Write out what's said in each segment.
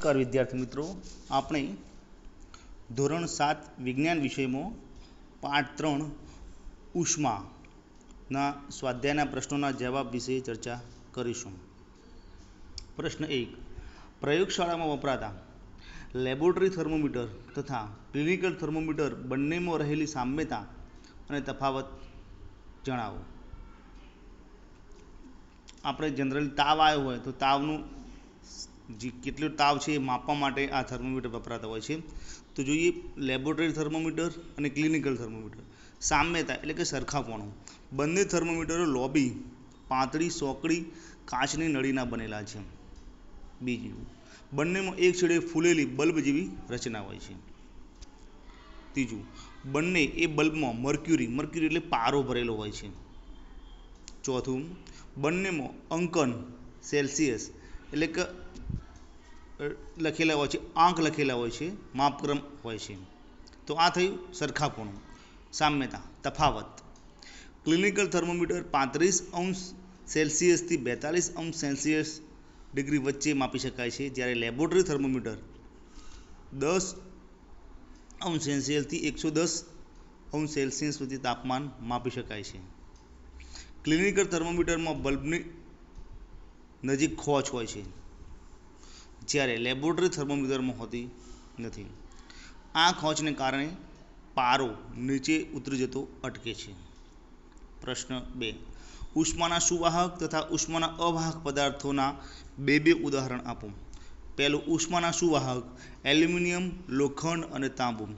નમસ્કાર વિદ્યાર્થી મિત્રો. આપણે ધોરણ સાત વિજ્ઞાન વિષયમાં પાઠ ત્રણ ઉષ્માના સ્વાધ્યાયના પ્રશ્નોના જવાબ વિશે ચર્ચા કરીશું. પ્રશ્ન એક. પ્રયોગશાળામાં વપરાતા લેબોરેટરી થર્મોમીટર તથા ક્લિનિકલ થર્મોમીટર બંનેમાં રહેલી સામ્યતા અને તફાવત જણાવો. આપણે જનરલી તાવ આવ્યો હોય તો તાવનું જે કેટલો તાવ છે એ માપવા માટે આ થર્મોમીટર વપરાતા હોય છે. તો જોઈએ લેબોરેટરી થર્મોમીટર અને ક્લિનિકલ થર્મોમીટર. સામ્યતા એટલે કે સરખાપણું. બંને થર્મોમીટરો લોબી, પાતળી સોકડી કાચની નળીના બનેલા છે. બીજું, બંનેમાં એક છેડે ફૂલેલી બલ્બ જેવી રચના હોય છે. ત્રીજું, બંને એ બલ્બમાં મર્ક્યુરી મર્ક્યુરી એટલે પારો ભરેલો હોય છે. ચોથું, બંનેમાં અંકન સેલ્સિયસ એટલે કે લખેલા હોય છે, આંક લખેલા હોય છે, માપક્રમ હોય છે. તો આ થયું સરખાપણું. સામ્યતા, તફાવત. ક્લિનિકલ થર્મોમીટર પાંત્રીસ અંશ સેલ્સિયસથી બેતાલીસ અંશ સેલ્સિયસ ડિગ્રી વચ્ચે માપી શકાય છે. જ્યારે લેબોરેટરી થર્મોમીટર દસ અંશ સેલ્સિયસથી એકસો દસ અંશ સેલ્સિયસ સુધી તાપમાન માપી શકાય છે. ક્લિનિકલ થર્મોમીટરમાં બલ્બની નજીક ખોચ હોય છે. જ્યારે લેબોરેટરી થર્મોમીટરમાં હોતી નથી. આ ખોચને કારણે પારો નીચે ઉતરી જતો અટકે છે. પ્રશ્ન બે. ઉષ્માના સુવાહક તથા ઉષ્માના અવાહક પદાર્થોના બે બે ઉદાહરણ આપો. પહેલું, ઉષ્માના સુવાહક એલ્યુમિનિયમ, લોખંડ અને તાંબુ.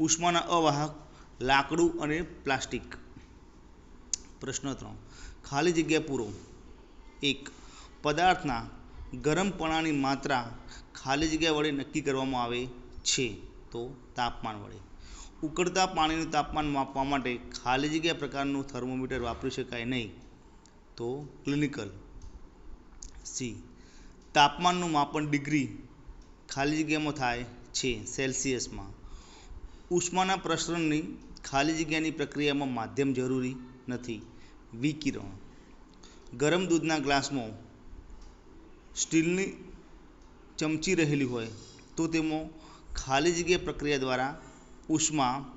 ઉષ્માના અવાહક લાકડું અને પ્લાસ્ટિક. પ્રશ્ન ત્રણ. ખાલી જગ્યા પૂરો. એક. પદાર્થના ગરમપણાની માત્રા ખાલી જગ્યા વડે નક્કી કરવામાં આવે છે તો તાપમાન વડે. ઉકળતા પાણીનું તાપમાન માપવા માટે ખાલી જગ્યા પ્રકારનું થર્મોમીટર વાપરી શકાય નહીં. તો ક્લિનિકલ સી. તાપમાનનું માપન ડિગ્રી ખાલી જગ્યામાં થાય છે સેલ્સિયસમાં. ઉષ્માના પ્રસરણની ખાલી જગ્યાની પ્રક્રિયામાં માધ્યમ જરૂરી નથી. વિકિરણ. ગરમ દૂધના ગ્લાસમાં સ્ટીલની ચમચી રહેલી હોય તો તેમાં ખાલી જગ્યા પ્રક્રિયા દ્વારા ઉષ્મા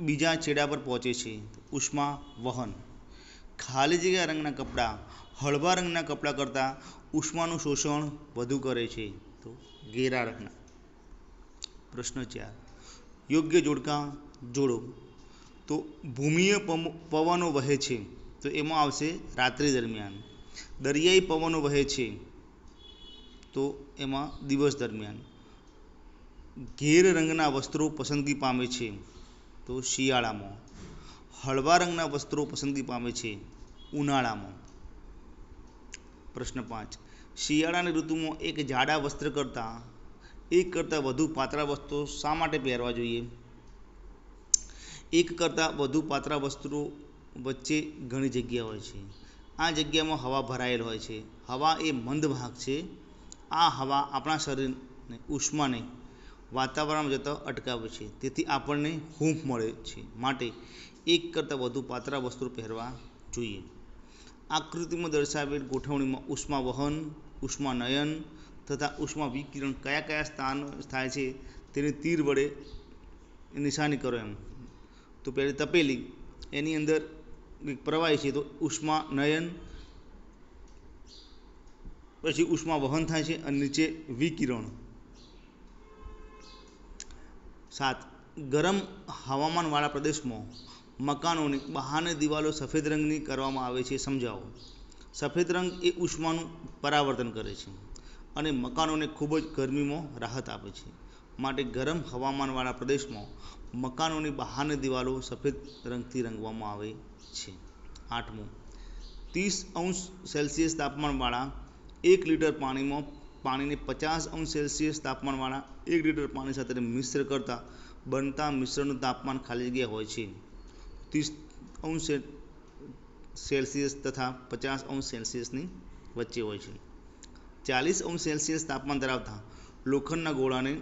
બીજા છેડા પર પહોંચે છે. ઉષ્મા વહન. ખાલી જગ્યા રંગના કપડાં, હળવા રંગના કપડાં કરતાં ઉષ્માનું શોષણ વધુ કરે છે. તો ઘેરા રંગના. પ્રશ્ન ચાર. યોગ્ય જોડકા જોડો. તો ભૂમિય પવનો વહે છે. તો એમાં આવશે રાત્રિ દરમિયાન. દરિયાઈ પવનો વહે છે, તો એમાં દિવસ દરમિયાન ઘેર રંગના વસ્ત્રો પસંદગી પામે છે, તો શિયાળામાં. હળવા રંગના વસ્ત્રો પસંદગી પામે છે, ઉનાળામાં. પ્રશ્ન પાંચ. શિયાળાની ઋતુમાં એક જાડા વસ્ત્ર કરતાં, એક કરતાં વધુ પાતળા વસ્ત્રો શા માટે પહેરવા જોઈએ? એક કરતાં વધુ પાતળા વસ્ત્રો વચ્ચે ઘણી જગ્યા હોય છે. આ જગ્યામાં હવા ભરાયેલ હોય છે. હવા એ મંદ ભાગ છે. આ હવા આપણા શરીરને ઉષ્માને વાતાવરણમાં જતા અટકાવે છે. તેથી આપણને હૂંફ મળે છે. માટે એક કરતાં વધુ પાતળા વસ્ત્રો પહેરવા જોઈએ. આકૃતિમાં દર્શાવેલ ગોઠવણીમાં ઉષ્મા વહન, ઉષ્મા નયન તથા ઉષ્મા વિકિરણ કયા કયા સ્થાન થાય છે તેની તીર વડે નિશાની કરો એમ. તો પહેલી તપેલી, એની અંદર પ્રવાહી છે તો ઉષ્મા, નયન, પછી ઉષ્મા વહન થાય છે અને નીચે વિકિરણ. સાત, ગરમ હવામાનવાળા પ્રદેશમાં મકાનોની બહારની દિવાલો સફેદ રંગની કરવામાં આવે છે, સમજાવો. સફેદ રંગ એ ઉષ્માનું પરાવર્તન કરે છે અને મકાનોને ખૂબ જ ગરમીમાં રાહત આપે છે. માટે ગરમ હવામાનવાળા પ્રદેશમાં મકાનોની બહારની દિવાલો સફેદ રંગથી રંગવામાં આવે છે. આઠમું, ત્રીસ અંશ સેલ્સિયસ તાપમાનવાળા એક લીટર પાણીમાં પાણીને પચાસ અંશ સેલ્સિયસ તાપમાનવાળા એક લીટર પાણી સાથે મિશ્ર કરતાં બનતા મિશ્રનું તાપમાન ખાલી જગ્યા હોય છે. ત્રીસ અંશ સેલ્સિયસ તથા પચાસ અંશ સેલ્સિયસની વચ્ચે હોય છે. ચાલીસ અંશ સેલ્સિયસ તાપમાન ધરાવતા લોખંડના ગોળાને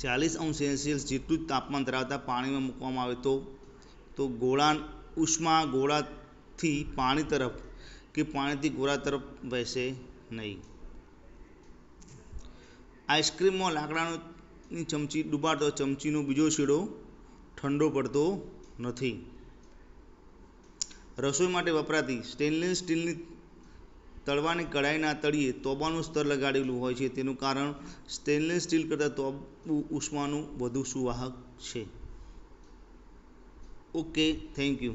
ચાલીસ અંશ સેલ્સિયસ જેટલું જ તાપમાન ધરાવતા પાણીમાં મૂકવામાં આવે તો તો ગોળા, ઉષ્મા ગોળાથી પાણી તરફ કે પાણીથી ગોળા તરફ વહેશે નહીં. આઈસ્ક્રીમમાં લાકડાની ચમચી ડૂબાડતો ચમચીનો બીજો છેડો ઠંડો પડતો નથી. રસોઈ માટે વપરાતી સ્ટેનલેસ સ્ટીલની તળવાની કડાઈના તળિયે તોબાનું સ્તર લગાડેલું હોય છે. તેનું કારણ સ્ટેનલેસ સ્ટીલ કરતાં તોબું ઉષ્માનું વધુ સુવાહક છે. Okay, thank you.